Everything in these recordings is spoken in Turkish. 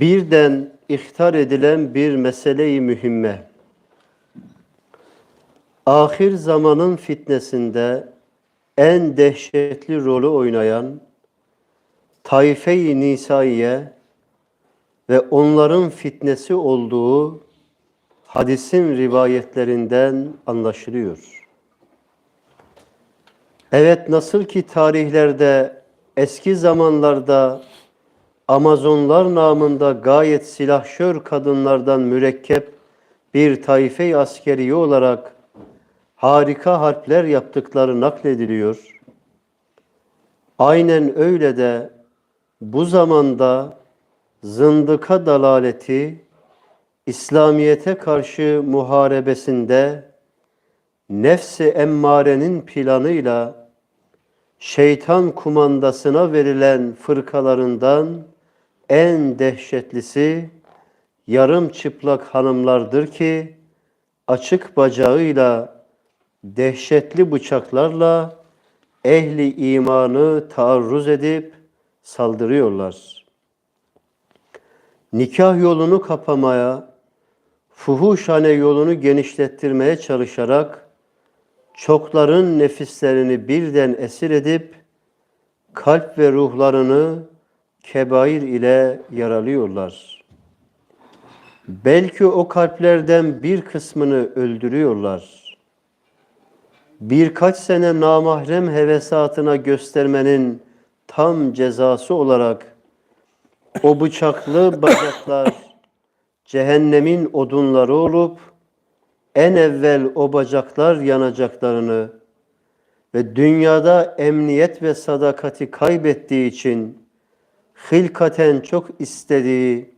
birden ihtar edilen bir meseleyi mühimme. Ahir zamanın fitnesinde en dehşetli rolü oynayan Taife-i Nisaiye ve onların fitnesi olduğu hadisin rivayetlerinden anlaşılıyor. Evet nasıl ki tarihlerde eski zamanlarda Amazonlar namında gayet silahşör kadınlardan mürekkep bir taife askeri olarak harika harpler yaptıkları naklediliyor. Aynen öyle de bu zamanda zındıka dalaleti İslamiyete karşı muharebesinde nefsi emmarenin planıyla şeytan kumandasına verilen fırkalarından en dehşetlisi yarım çıplak hanımlardır ki açık bacağıyla dehşetli bıçaklarla ehli imanı taarruz edip saldırıyorlar. Nikah yolunu kapamaya, fuhuşhane yolunu genişlettirmeye çalışarak çokların nefislerini birden esir edip kalp ve ruhlarını kebair ile yaralıyorlar. Belki o kalplerden bir kısmını öldürüyorlar. Birkaç sene namahrem hevesatına göstermenin tam cezası olarak o bıçaklı bacaklar cehennemin odunları olup en evvel o bacaklar yanacaklarını ve dünyada emniyet ve sadakati kaybettiği için hilkaten çok istediği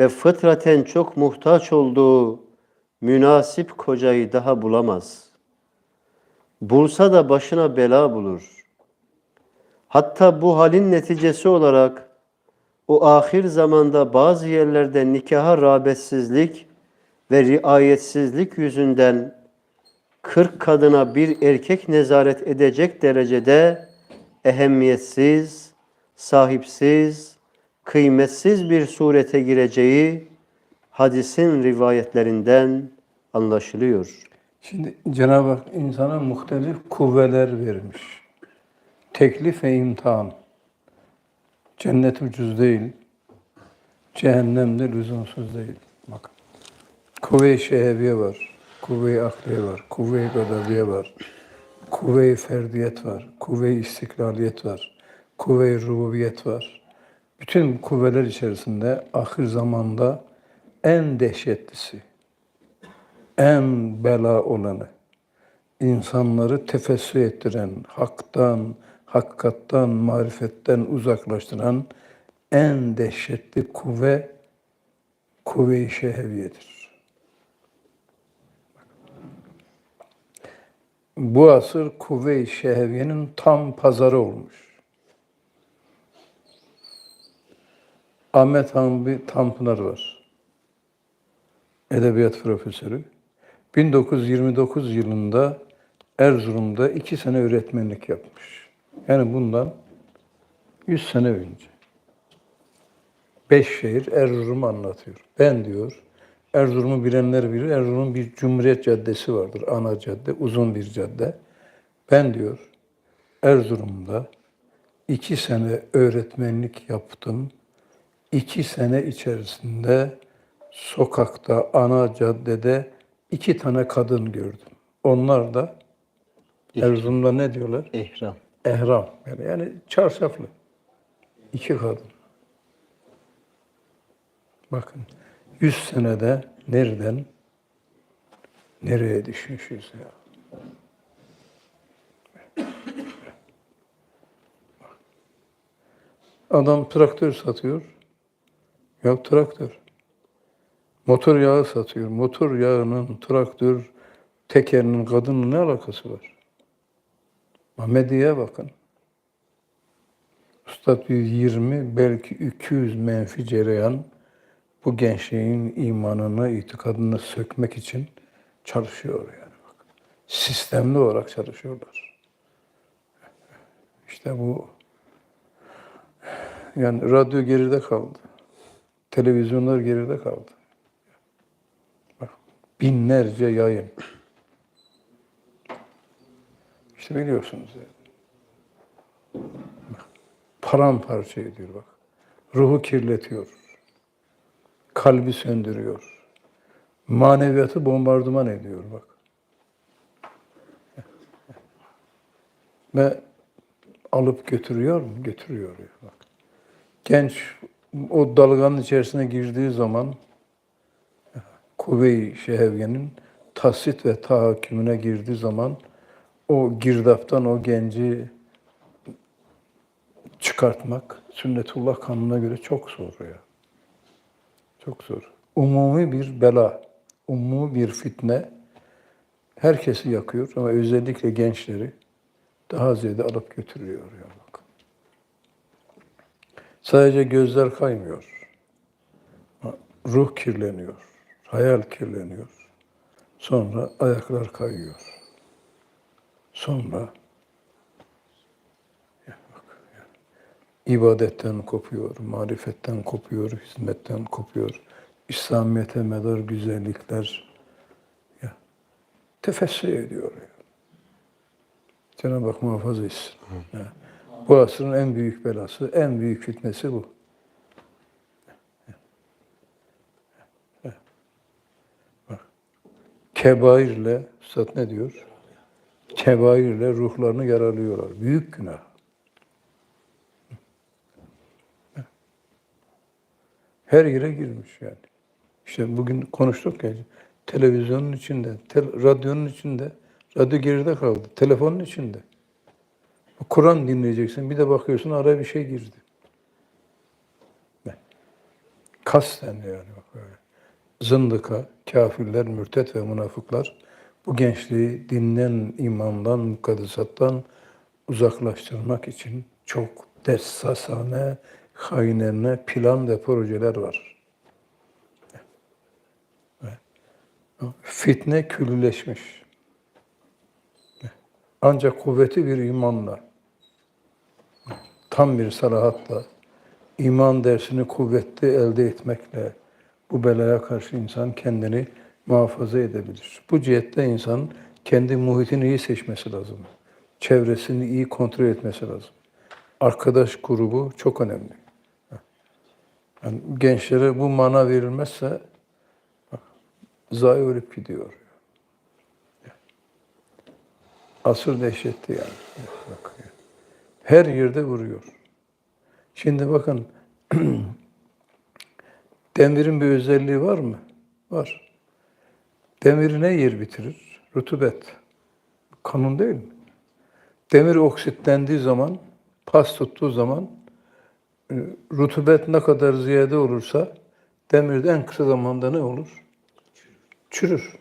ve fıtraten çok muhtaç olduğu münasip kocayı daha bulamaz. Bulsa da başına bela bulur. Hatta bu halin neticesi olarak o ahir zamanda bazı yerlerde nikaha rağbetsizlik ve riayetsizlik yüzünden 40 kadına bir erkek nezaret edecek derecede ehemmiyetsiz, sahipsiz, kıymetsiz bir surete gireceği hadisin rivayetlerinden anlaşılıyor. Şimdi Cenab-ı Hak insana muhtelif kuvveler vermiş. Teklif ve imtihan. Cennet ucuz değil. Cehennem de lüzumsuz değil. Bakın. Kuvve-i şeheviye var. Kuvve-i akliye var. Kuvve-i var. Kuvve-i ferdiyet var. Kuvve-i istiklaliyet var. Kuvve-i rububiyet var. Bütün kuvveler içerisinde ahir zamanda en dehşetlisi, en bela olanı, insanları tefessü ettiren, haktan, hakikattan, marifetten uzaklaştıran en dehşetli kuvve, kuvve-i şeheviyedir. Bu asır kuvve-i şeheviyenin tam pazarı olmuş. Ahmet Hamdi Tanpınar var. Edebiyat profesörü. 1929 yılında Erzurum'da iki sene öğretmenlik yapmış. Yani bundan 100 sene önce. Beş şehir Erzurum'u anlatıyor. Ben diyor, Erzurum'u bilenler bilir. Erzurum'un bir Cumhuriyet Caddesi vardır. Ana cadde, uzun bir cadde. Ben diyor, Erzurum'da iki sene öğretmenlik yaptım. İki sene içerisinde sokakta, ana caddede iki tane kadın gördüm. Onlar da Erzurum'da ne diyorlar? Ehram. Ehram. Yani, yani çarşaflı. İki kadın. Bakın, yüz senede nereden nereye düşmüşüz ya? Adam traktör satıyor. Ya traktör. Motor yağı satıyor. Motor yağının traktör tekerinin kadının ne alakası var? Medyaya bakın. Üstad bir 20 belki 200 menfi cereyan bu gençliğin imanını, itikadını sökmek için çalışıyor yani bak. Sistemli olarak çalışıyorlar. İşte bu yani radyo geride kaldı. Televizyonlar geride kaldı. Bak, binlerce yayın. İşte biliyorsunuz yani. Bak, Paramparça ediyor bak. Ruhu kirletiyor. Kalbi söndürüyor. Maneviyatı bombardıman ediyor bak. Ve alıp götürüyor mu? Götürüyor bak. Genç o dalganın içerisine girdiği zaman kuvve-i şehevyenin tasit ve tahakkümüne girdiği zaman o girdaptan o genci çıkartmak sünnetullah kanununa göre çok zor ya. Çok zor. Umumi bir bela, umumi bir fitne herkesi yakıyor ama özellikle gençleri daha ziyade alıp götürüyor ya bak. Sadece gözler kaymıyor. Ruh kirleniyor. Hayal kirleniyor. Sonra ayaklar kayıyor. Sonra ibadetten kopuyor, marifetten kopuyor, hizmetten kopuyor. İslamiyete medar güzellikler ya, tefessü ediyor. Cenab-ı Hak muhafaza etsin. Ya. Bu en büyük belası, en büyük fitnesi bu. Bak, Kebairle, Üstad ne diyor? Kebairle ruhlarını yaralıyorlar. Büyük günah. Her yere girmiş yani. İşte bugün konuştuk ya, televizyonun içinde, tel- radyonun içinde, radyo geride kaldı, telefonun içinde. Kur'an dinleyeceksin, bir de bakıyorsun araya bir şey girdi. Ne? Kasten yani bak böyle. Zındıka, kafirler, mürtet ve münafıklar bu gençliği dinden, imandan, mukaddesattan uzaklaştırmak için çok dessasane, hainlerine plan ve projeler var. Fitne külüleşmiş. Ancak kuvveti bir imanla, tam bir salahatla, iman dersini kuvvetli elde etmekle bu belaya karşı insan kendini muhafaza edebilir. Bu cihette insan kendi muhitini iyi seçmesi lazım. Çevresini iyi kontrol etmesi lazım. Arkadaş grubu çok önemli. Yani gençlere bu mana verilmezse zayi ölüp gidiyor. Asır dehşetti yani. Bak, her yerde vuruyor. Şimdi bakın demirin bir özelliği var mı? Var. Demiri ne yer bitirir? Rutubet. Kanun değil mi? Demir oksitlendiği zaman, pas tuttuğu zaman e, rutubet ne kadar ziyade olursa demir de en kısa zamanda ne olur? Çürür.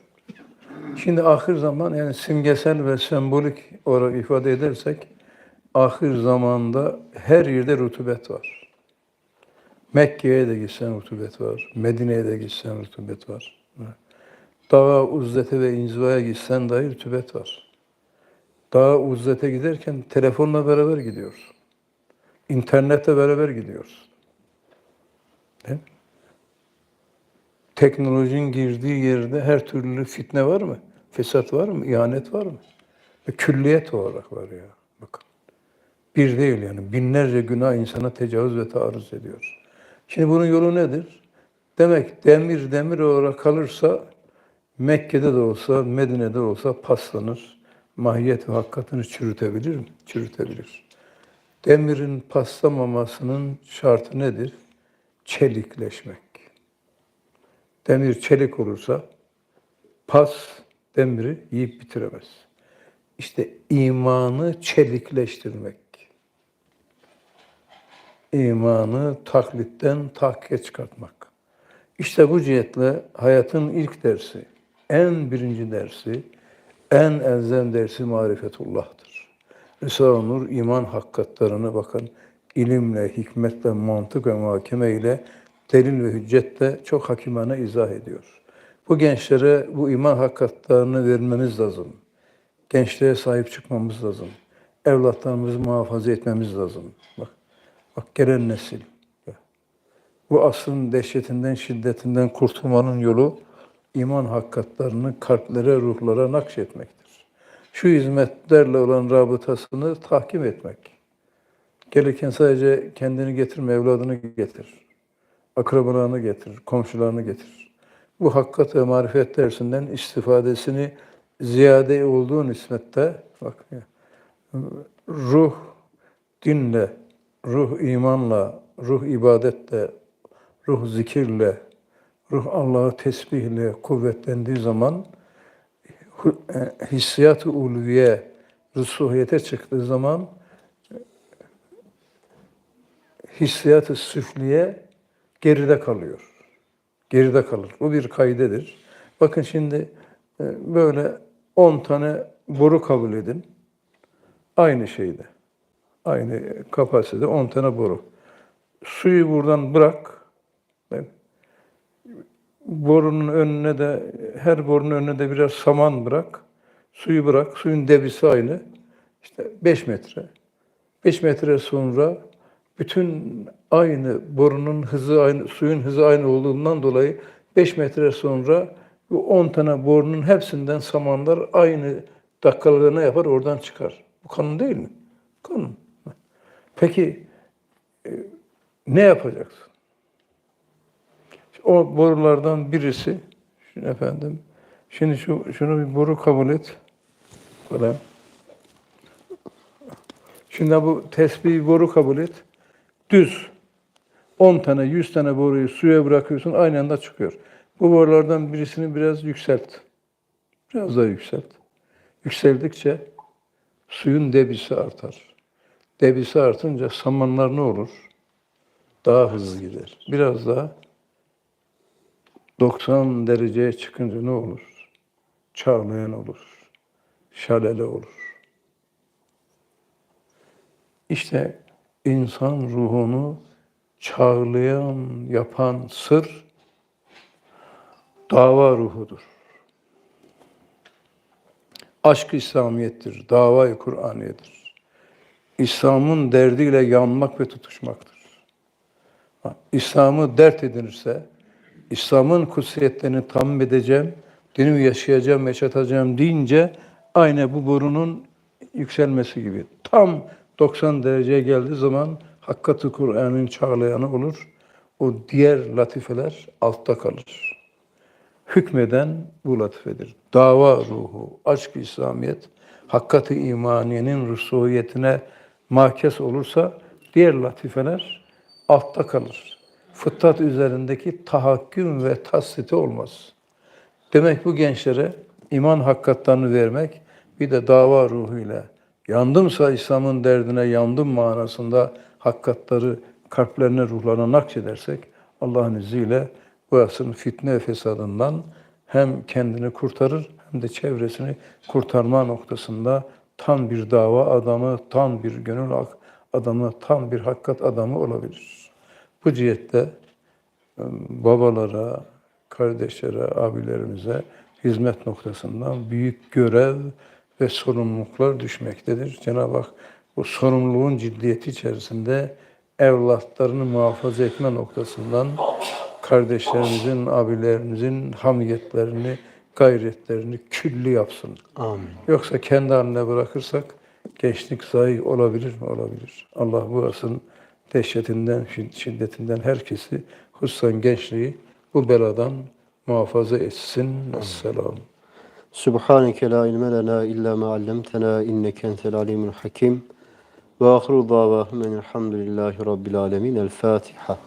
Şimdi ahir zaman yani simgesel ve sembolik olarak ifade edersek ahir zamanda her yerde rutubet var. Mekke'ye de gitsen rutubet var. Medine'ye de gitsen rutubet var. Dağa, uzzete ve inzivaya gitsen dahi rutubet var. Dağa, uzzete giderken telefonla beraber gidiyorsun. İnternetle beraber gidiyorsun. Değil mi? Teknolojinin girdiği yerde her türlü fitne var mı? Fesat var mı? İhanet var mı? Ve külliyet olarak var ya. Bir değil yani. Binlerce günah insana tecavüz ve taarruz ediyor. Şimdi bunun yolu nedir? Demek demir demir olarak kalırsa Mekke'de de olsa, Medine'de olsa paslanır. Mahiyet ve hakikatini çürütebilir mi? Çürütebilir. Demirin paslamamasının şartı nedir? Çelikleşmek. Demir çelik olursa pas demiri yiyip bitiremez. İşte imanı çelikleştirmek. İmanı taklitten tahkiye çıkartmak. İşte bu cihetle hayatın ilk dersi, en birinci dersi, en elzem dersi marifetullah'tır. Risale-i Nur iman hakikatlarını bakın ilimle, hikmetle, mantık ve muhakeme ile delil ve hüccetle çok hakimane izah ediyor. Bu gençlere bu iman hakikatlarını vermemiz lazım. Gençliğe sahip çıkmamız lazım. Evlatlarımızı muhafaza etmemiz lazım. Bak, bak gelen nesil. Bu asrın dehşetinden, şiddetinden kurtulmanın yolu iman hakikatlerini kalplere, ruhlara nakşetmektir. Şu hizmetlerle olan rabıtasını tahkim etmek. Gelirken sadece kendini getirme, evladını getir. Akrabalarını getir, komşularını getir. Bu hakikat ve marifet dersinden istifadesini ziyade olduğu nispette bak ruh dinle, ruh imanla, ruh ibadetle, ruh zikirle, ruh Allah'ı tesbihle kuvvetlendiği zaman e, hissiyat-ı ulviye, rusuhiyete çıktığı zaman hissiyat-ı süfliye geride kalıyor. Geride kalır. Bu bir kaydedir. Bakın şimdi e, böyle 10 tane boru kabul edin. Aynı şeyde. Aynı kapasitede 10 tane boru. Suyu buradan bırak. Borunun önüne de, her borunun önüne de birer saman bırak. Suyu bırak. Suyun debisi aynı. İşte 5 metre. 5 metre sonra bütün aynı borunun hızı aynı, suyun hızı aynı olduğundan dolayı 5 metre sonra bu 10 tane borunun hepsinden samanlar aynı dakikalarına yapar oradan çıkar. Bu kanun değil mi? Kanun. Peki e, ne yapacaksın? O borulardan birisi, şimdi efendim, şimdi şu şunu bir boru kabul et. Böyle. Şimdi bu tesbih boru kabul et. Düz. 10 tane, 100 tane boruyu suya bırakıyorsun, aynı anda çıkıyor. Bu borulardan birisini biraz yükselt. Biraz daha yükselt. Yükseldikçe suyun debisi artar. Debisi artınca samanlar ne olur? Daha hızlı gider. Biraz daha 90 dereceye çıkınca ne olur? Çağlayan olur. Şalele olur. İşte insan ruhunu çağlayan, yapan sır dava ruhudur. Aşk İslamiyettir, davayı Kur'aniyedir. İslam'ın derdiyle yanmak ve tutuşmaktır. İslam'ı dert edinirse, İslam'ın kutsiyetlerini tam edeceğim, dinimi yaşayacağım, yaşatacağım deyince aynı bu borunun yükselmesi gibi. Tam 90 dereceye geldiği zaman Hakkatı Kur'an'ın çağlayanı olur. O diğer latifeler altta kalır. Hükmeden bu latifedir. Dava ruhu, aşk-ı İslamiyet, hakkat-ı imaniyenin rusuhiyetine mahkes olursa diğer latifeler altta kalır. Fıtrat üzerindeki tahakküm ve tasditi olmaz. Demek bu gençlere iman hakikatlerini vermek, bir de dava ruhuyla yandımsa İslam'ın derdine yandım manasında hakikatları kalplerine, ruhlarına nakşedersek Allah'ın izniyle bu asrın fitne ve fesadından hem kendini kurtarır hem de çevresini kurtarma noktasında tam bir dava adamı, tam bir gönül adamı, tam bir hakikat adamı olabilir. Bu cihette e, babalara, kardeşlere, abilerimize hizmet noktasından büyük görev ve sorumluluklar düşmektedir. Cenab-ı Hak bu sorumluluğun ciddiyeti içerisinde evlatlarını muhafaza etme noktasından kardeşlerimizin, abilerimizin hamiyetlerini, gayretlerini külli yapsın. Amin. Yoksa kendi haline bırakırsak gençlik zayi olabilir mi? Olabilir. Allah bu asrın dehşetinden, şid- şiddetinden herkesi, hususan gençliği bu beladan muhafaza etsin. Esselamu. Subhaneke la ilme lena illa ma allamtena inneke entel alimul hakim. Ve ahiru davahum enelhamdülillahi rabbil alemin. El Fatiha.